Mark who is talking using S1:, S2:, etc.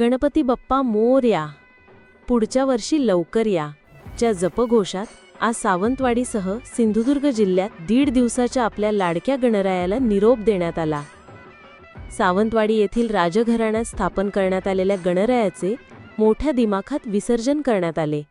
S1: गणपती बाप्पा मोर्या पुढच्या वर्षी लवकर या. च्या जपघोषात आज सावंतवाडीसह सिंधुदुर्ग जिल्ह्यात दीड दिवसाच्या आपल्या लाडक्या गणरायाला निरोप देण्यात आला. सावंतवाडी येथील राजघराण्यात स्थापन करण्यात आलेल्या गणरायाचे मोठ्या दिमाखात विसर्जन करण्यात आले.